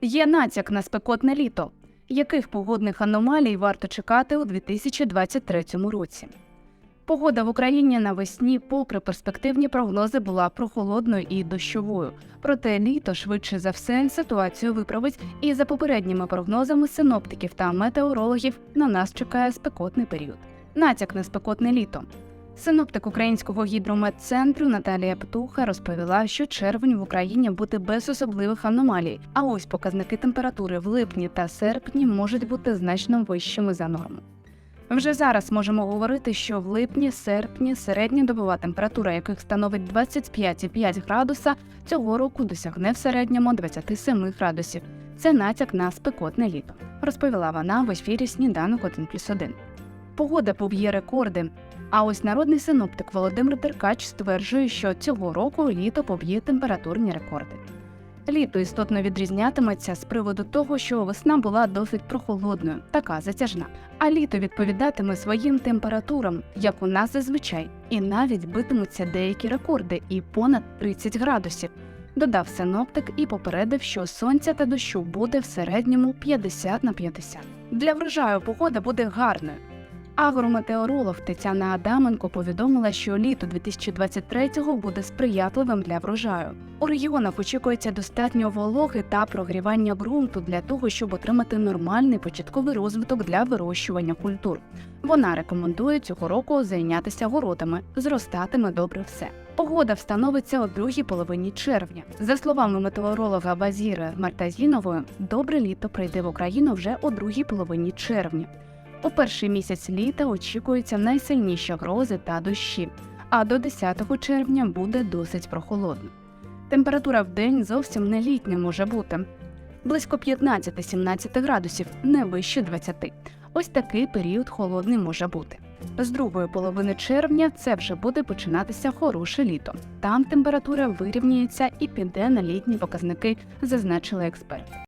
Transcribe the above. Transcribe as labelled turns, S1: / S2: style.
S1: Є натяк на спекотне літо. Яких погодних аномалій варто чекати у 2023 році? Погода в Україні навесні, попри перспективні прогнози, була прохолодною і дощовою. Проте літо швидше за все ситуацію виправить, і за попередніми прогнозами синоптиків та метеорологів на нас чекає спекотний період. Натяк на спекотне літо. Синоптик Українського гідрометцентру Наталія Птуха розповіла, що червень в Україні буде без особливих аномалій, а ось показники температури в липні та серпні можуть бути значно вищими за норму. Вже зараз можемо говорити, що в липні, серпні середньодобова температура, яких становить 25,5 градуса, цього року досягне в середньому 27 градусів. Це натяк на спекотне літо, розповіла вона в ефірі Сніданок 1+,1. Погода поб'є рекорди. А ось народний синоптик Володимир Деркач стверджує, що цього року літо поб'є температурні рекорди. Літо істотно відрізнятиметься з приводу того, що весна була досить прохолодною, така затяжна. А літо відповідатиме своїм температурам, як у нас зазвичай, і навіть битимуться деякі рекорди і понад 30 градусів. Додав синоптик і попередив, що сонця та дощу буде в середньому 50 на 50. Для врожаю погода буде гарною. Агрометеоролог Тетяна Адаменко повідомила, що літо 2023-го буде сприятливим для врожаю. У регіонах очікується достатньо вологи та прогрівання ґрунту для того, щоб отримати нормальний початковий розвиток для вирощування культур. Вона рекомендує цього року зайнятися городами, зростатиме добре все. Погода встановиться у другій половині червня. За словами метеоролога Базіри Мартазінової, добре літо прийде в Україну вже у другій половині червня. У перший місяць літа очікуються найсильніші грози та дощі, а до 10 червня буде досить прохолодно. Температура в день зовсім не літня може бути близько 15-17 градусів, не вище 20. Ось такий період холодний може бути. З другої половини червня це вже буде починатися хороше літо. Там температура вирівняється і піде на літні показники, зазначили експерти.